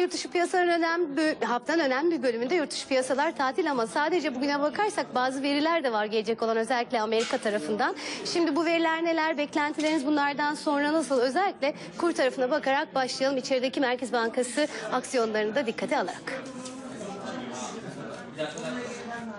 yurt dışı piyasaların önemli haftanın önemli bir bölümünde yurt dışı piyasalar tatil ama sadece bugüne bakarsak bazı veriler de var gelecek olan özellikle Amerika tarafından. Şimdi bu veriler neler? Beklentileriniz bunlardan sonra nasıl? Özellikle kur tarafına bakarak başlayalım. İçerideki Merkez Bankası aksiyonlarını da dikkate alarak.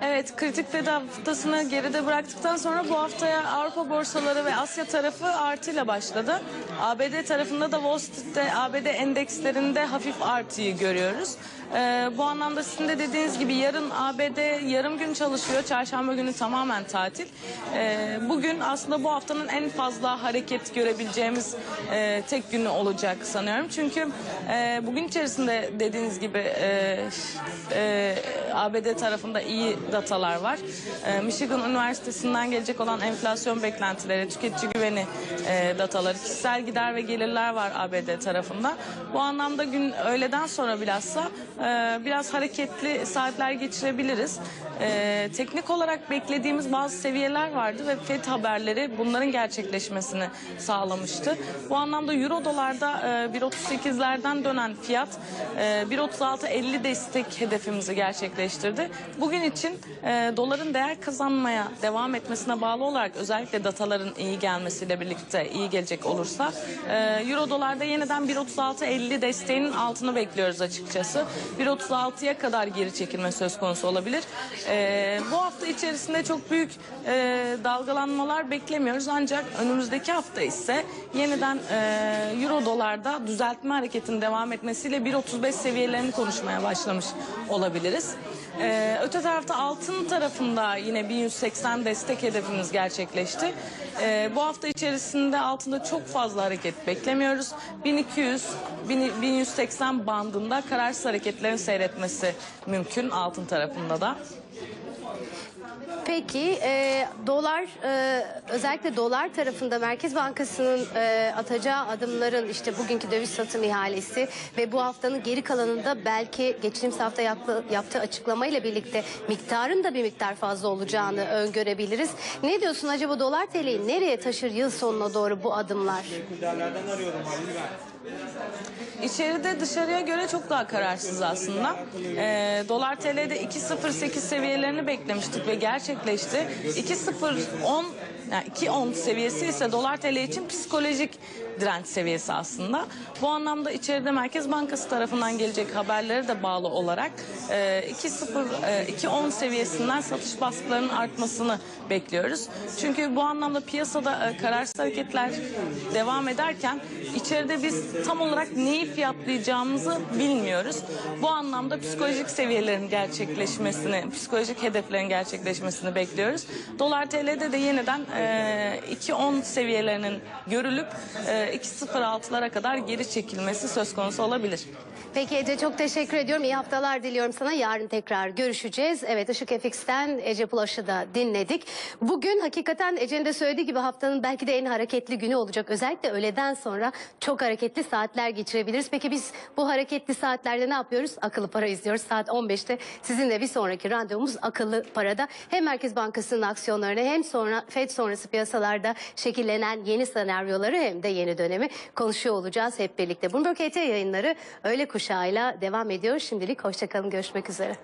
Evet, kritik veda haftasını geride bıraktıktan sonra bu haftaya Avrupa borsaları ve Asya tarafı artıyla başladı. ABD tarafında da Wall Street'te ABD endekslerinde hafif artıyı görüyoruz. Ee, bu anlamda sizin de dediğiniz gibi yarın ABD yarım gün çalışıyor. Çarşamba günü tamamen tatil. Ee, bugün aslında bu haftanın en fazla hareket görebileceğimiz e, tek günü olacak sanıyorum. Çünkü e, bugün içerisinde dediğiniz gibi e, e, ABD tarafında iyi datalar var. E, Michigan Üniversitesi'nden gelecek olan enflasyon beklentileri, tüketici güveni e, dataları, kişisel gider ve gelirler var ABD tarafında. Bu anlamda gün öğleden sonra bilhassa e, biraz hareketli saatler geçirebiliriz. E, teknik olarak beklediğimiz bazı seviyeler vardı ve FED haberleri bunların gerçekleşmesini sağlamıştı. Bu anlamda Euro dolarda e, 1.38'lerden dönen fiyat e, 1.36.50 destek hedefimizi gerçekleştirdi. Bugün için e, doların değer kazanmaya devam etmesine bağlı olarak özellikle dataların iyi gelmesiyle birlikte iyi gelecek olursa e, Euro dolarda yeniden 1.36.50 desteğinin altını bekliyoruz açıkçası. 1.36'ya kadar geri çekilme söz konusu olabilir. E, bu hafta içerisinde çok büyük e, dalgalanmalar beklemiyoruz ancak önümüzdeki hafta ise yeniden e, Euro dolarda düzeltme hareketinin devam etmesiyle 1.35 seviyelerini konuşmaya başlamış olabiliriz. Ee, öte tarafta altın tarafında yine 1180 destek hedefimiz gerçekleşti. Ee, bu hafta içerisinde altında çok fazla hareket beklemiyoruz. 1200 1000 1180 bandında kararsız hareketlerin seyretmesi mümkün altın tarafında da. Peki e, dolar e, özellikle dolar tarafında Merkez Bankası'nın e, atacağı adımların işte bugünkü döviz satım ihalesi ve bu haftanın geri kalanında belki geçtiğimiz hafta yaptı, yaptığı açıklamayla birlikte miktarın da bir miktar fazla olacağını öngörebiliriz. Ne diyorsun acaba dolar TL'yi nereye taşır yıl sonuna doğru bu adımlar? Arıyorum. İçeride dışarıya göre çok daha kararsız aslında. Ee, dolar TL'de 2.08 seviyelerini beklemiştik ve gerçekleşti. 2.010 yani 2.10 seviyesi ise dolar TL için psikolojik direnç seviyesi aslında. Bu anlamda içeride Merkez Bankası tarafından gelecek haberlere de bağlı olarak e, 2.0 e, 2.10 seviyesinden satış baskılarının artmasını bekliyoruz. Çünkü bu anlamda piyasada e, kararsız hareketler devam ederken içeride biz tam olarak neyi fiyatlayacağımızı bilmiyoruz. Bu anlamda psikolojik seviyelerin gerçekleşmesini, psikolojik hedeflerin gerçekleşmesini bekliyoruz. Dolar TL'de de yeniden e, 2.10 seviyelerinin görülüp e, 2.06'lara kadar geri çekilmesi söz konusu olabilir. Peki Ece çok teşekkür ediyorum. İyi haftalar diliyorum sana. Yarın tekrar görüşeceğiz. Evet Işık FX'ten Ece Pulaş'ı da dinledik. Bugün hakikaten Ece'nin de söylediği gibi haftanın belki de en hareketli günü olacak. Özellikle öğleden sonra çok hareketli saatler geçirebiliriz. Peki biz bu hareketli saatlerde ne yapıyoruz? Akıllı para izliyoruz. Saat 15'te sizinle bir sonraki randevumuz akıllı parada. Hem Merkez Bankası'nın aksiyonlarını hem sonra FED sonrası piyasalarda şekillenen yeni senaryoları hem de yeni dönemi konuşuyor olacağız hep birlikte. Bloomberg HT yayınları öğle kuşağıyla devam ediyor. Şimdilik hoşçakalın görüşmek üzere.